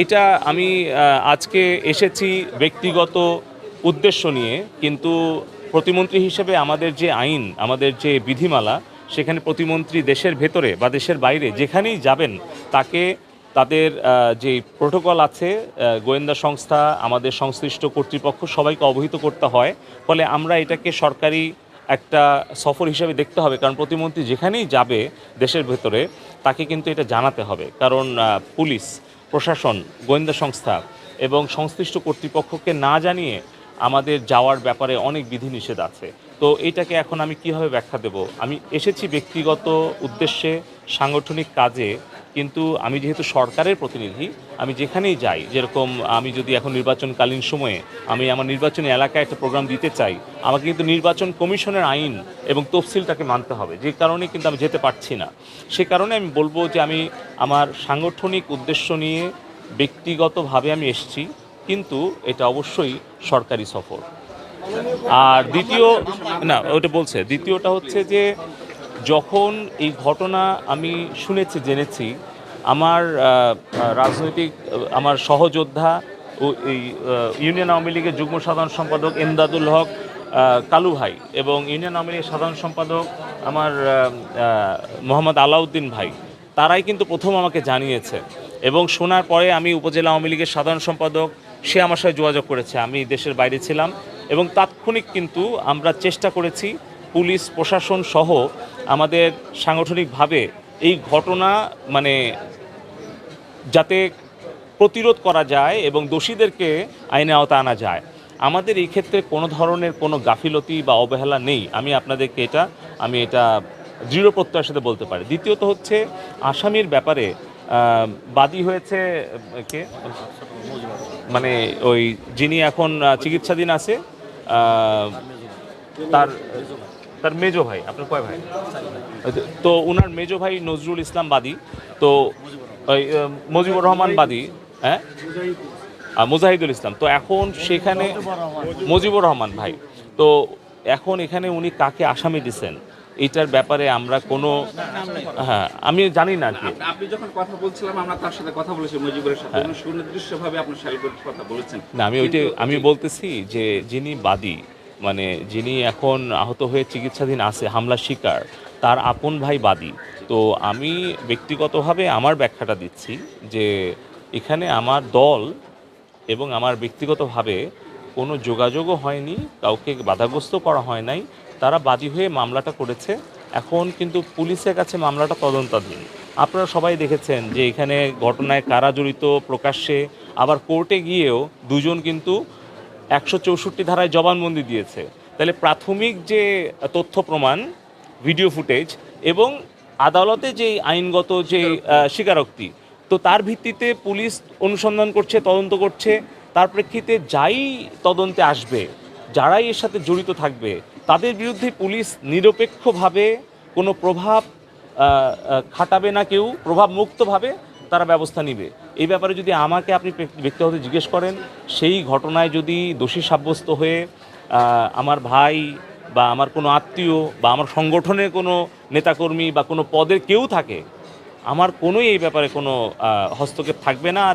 এটা আমি আজকে এসেছি ব্যক্তিগত উদ্দেশ্য নিয়ে, কিন্তু প্রতিমন্ত্রী হিসেবে আমাদের যে আইন, আমাদের যে বিধিমালা, সেখানে প্রতিমন্ত্রী দেশের ভেতরে বা দেশের বাইরে যেখানেই যাবেন, তাকে তাদের যে প্রোটোকল আছে গোয়েন্দা সংস্থা, আমাদের সংশ্লিষ্ট কর্তৃপক্ষ সবাইকে অবহিত করতে হয়। ফলে আমরা এটাকে সরকারি একটা সফর হিসেবে দেখতে হবে, কারণ প্রতিমন্ত্রী যেখানেই যাবে দেশের ভেতরে, তাকে কিন্তু এটা জানাতে হবে। কারণ পুলিশ প্রশাসন, গোয়েন্দা সংস্থা এবং সংশ্লিষ্ট কর্তৃপক্ষকে না জানিয়ে আমাদের যাওয়ার ব্যাপারে অনেক বিধিনিষেধ আছে। তো এটাকে এখন আমি কীভাবে ব্যাখ্যা দেব? আমি এসেছি ব্যক্তিগত উদ্দেশ্যে সাংগঠনিক কাজে কিন্তু আমি যেহেতু সরকারের প্রতিনিধি, আমি যেখানেই যাই, যেরকম আমি যদি এখন নির্বাচনকালীন সময়ে আমি আমার নির্বাচনী এলাকায় একটা প্রোগ্রাম দিতে চাই, আমাকে কিন্তু নির্বাচন কমিশনের আইন এবং তফসিলটাকে মানতে হবে। যে কারণে কিন্তু আমি যেতে পারছি না। সে কারণে আমি বলব যে আমি আমার সাংগঠনিক উদ্দেশ্য নিয়ে ব্যক্তিগতভাবে আমি এসেছি, কিন্তু এটা অবশ্যই সরকারি সফর। আর দ্বিতীয় না, ওটা বলছে, দ্বিতীয়টা হচ্ছে যে যখন এই ঘটনা আমি শুনেছি, জেনেছি, আমার রাজনৈতিক আমার সহযোদ্ধা ও এই ইউনিয়ন আওয়ামী লীগের যুগ্ম সাধারণ সম্পাদক এমদাদুল হক কালু ভাই এবং ইউনিয়ন আওয়ামী লীগের সাধারণ সম্পাদক আমার মোহাম্মদ আলাউদ্দিন ভাই, তারাই কিন্তু প্রথম আমাকে জানিয়েছে এবং শোনার পরে আমি উপজেলা আওয়ামী লীগের সাধারণ সম্পাদক, সে আমার সাথে যোগাযোগ করেছে। আমি দেশের বাইরে ছিলাম এবং তাৎক্ষণিক কিন্তু আমরা চেষ্টা করেছি পুলিশ, প্রশাসন সহ আমাদের সাংগঠনিকভাবে এই ঘটনা মানে যাতে প্রতিরোধ করা যায় এবং দোষীদেরকে আইনে আওতা আনা যায়। আমাদের এই ক্ষেত্রে কোনো ধরনের কোনো গাফিলতি বা অবহেলা নেই। আমি আপনাদেরকে এটা, আমি এটা দৃঢ় প্রত্যয়ের সাথে বলতে পারি। দ্বিতীয়ত হচ্ছে আসামির ব্যাপারে বাদী হয়েছে কে? মানে ওই যিনি এখন চিকিৎসাধীন আছে তার তার মেজো ভাই আপনার কয় ভাই? তো ওনার মেজো ভাই নজরুল ইসলাম বাদী তো মুজিবুর রহমান বাদী হ্যাঁ? মুজাহিদুল ইসলাম। তো এখন সেখানে মুজিবুর রহমান ভাই তো এখন এখানে উনি কাকে আসামি দিচ্ছেন এটার ব্যাপারে আমরা কোনো হ্যাঁ আমি জানি না কি। আপনি- আপনি যখন কথা বলছিলাম আমরা তার সাথে কথা বলেছি মুজিবুরের সাথে। সুনির্দিষ্টভাবে আপনার শারীরিক কথা বলেছেন। না আমি ওইটা আমি বলতেছি যে যিনি বাদী মানে যিনি এখন আহত হয়ে চিকিৎসাধীন আছে, হামলার শিকার, তার আপন ভাই বাদী। তো আমি ব্যক্তিগতভাবে আমার ব্যাখ্যাটা দিচ্ছি যে এখানে আমার দল এবং আমার ব্যক্তিগতভাবে কোনো যোগাযোগও হয়নি, কাউকে বাধাগ্রস্ত করা হয় নাই। তারা বাদী হয়ে মামলাটা করেছে। এখন কিন্তু পুলিশের কাছে মামলাটা তদন্তাধীন। আপনারা সবাই দেখেছেন যে এখানে ঘটনায় কারা জড়িত প্রকাশ্যে, আবার কোর্টে গিয়েও দুজন কিন্তু একশো চৌষট্টি ধারায় জবানবন্দি দিয়েছে। তাহলে প্রাথমিক যে তথ্য প্রমাণ ভিডিও ফুটেজ এবং আদালতে যে আইনগত যে স্বীকারোক্তি। তো তার ভিত্তিতে পুলিশ অনুসন্ধান করছে তদন্ত করছে। তার প্রেক্ষিতে যাই তদন্তে আসবে যারাই এর সাথে জড়িত থাকবে তাদের বিরুদ্ধে পুলিশ নিরপেক্ষভাবে কোনো প্রভাব খাটাবে না কেউ প্রভাব মুক্তভাবে তারা ব্যবস্থা নিবে। এই ব্যাপারে যদি আমাকে আপনি ব্যক্তিগত জিজ্ঞেস করেন, সেই ঘটনায় যদি দোষী সাব্যস্ত হয়ে আমার ভাই বা আমার কোনো আত্মীয় বা আমার সংগঠনের কোনো নেতাকর্মী বা কোনো পদের কেউ থাকে, আমার কোনোই এই ব্যাপারে কোনো হস্তক্ষেপ থাকবে না। আর